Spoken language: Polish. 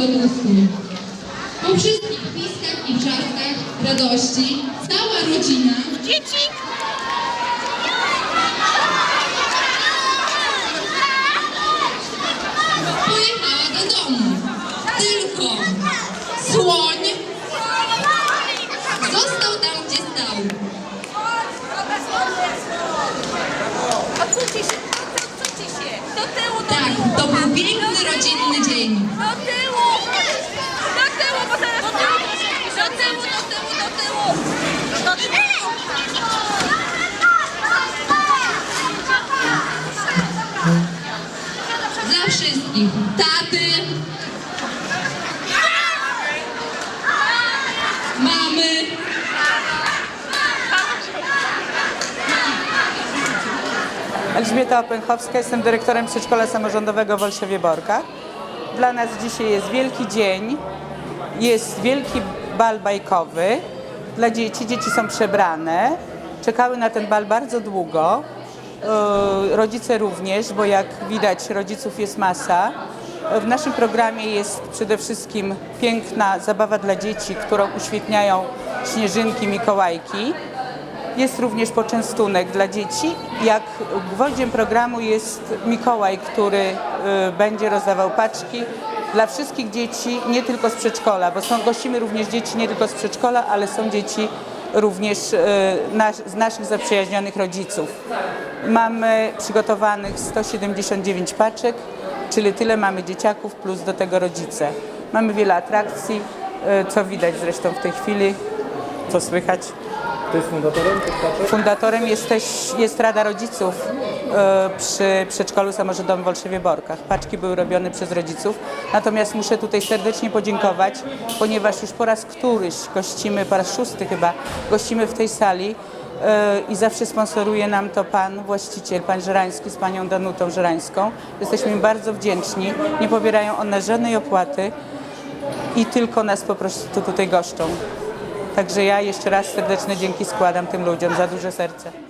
dorosłych. Po wszystkich piskach i wrzaskach radości cała rodzina Dzieci! pojechała do domu. Tylko słoń został tam, gdzie stał. Wszystkich. Taty, mamy, Elżbieta Opęchowska, jestem dyrektorem przedszkola samorządowego w Olszewie Borkach. Dla nas dzisiaj jest wielki dzień, jest wielki bal bajkowy dla dzieci. Dzieci są przebrane, czekały na ten bal bardzo długo. Yy, Rodzice również, bo jak widać rodziców jest masa. W naszym programie jest przede wszystkim piękna zabawa dla dzieci, którą uświetniają śnieżynki, Mikołajki. Jest również poczęstunek dla dzieci. Jak gwoździem programu jest Mikołaj, który y, będzie rozdawał paczki dla wszystkich dzieci, nie tylko z przedszkola, bo są, gościmy również dzieci nie tylko z przedszkola, ale są dzieci również nas, z naszych zaprzyjaźnionych rodziców. Mamy przygotowanych 179 paczek, czyli tyle mamy dzieciaków plus do tego rodzice. Mamy wiele atrakcji, y, co widać zresztą w tej chwili, co słychać. To jest fundatorem tych paczek? Fundatorem jest też jest Rada Rodziców e, przy przedszkolu samorządowym w Olszewie Borkach. Paczki były robione przez rodziców. Natomiast muszę tutaj serdecznie podziękować, ponieważ już po raz któryś gościmy, po raz szósty chyba, gościmy w tej sali e, i zawsze sponsoruje nam to pan właściciel, pan Żerański z panią Danutą Żerańską. Jesteśmy im bardzo wdzięczni. Nie pobierają one żadnej opłaty i tylko nas po prostu tutaj goszczą. Także ja jeszcze raz serdeczne dzięki składam tym ludziom za duże serce.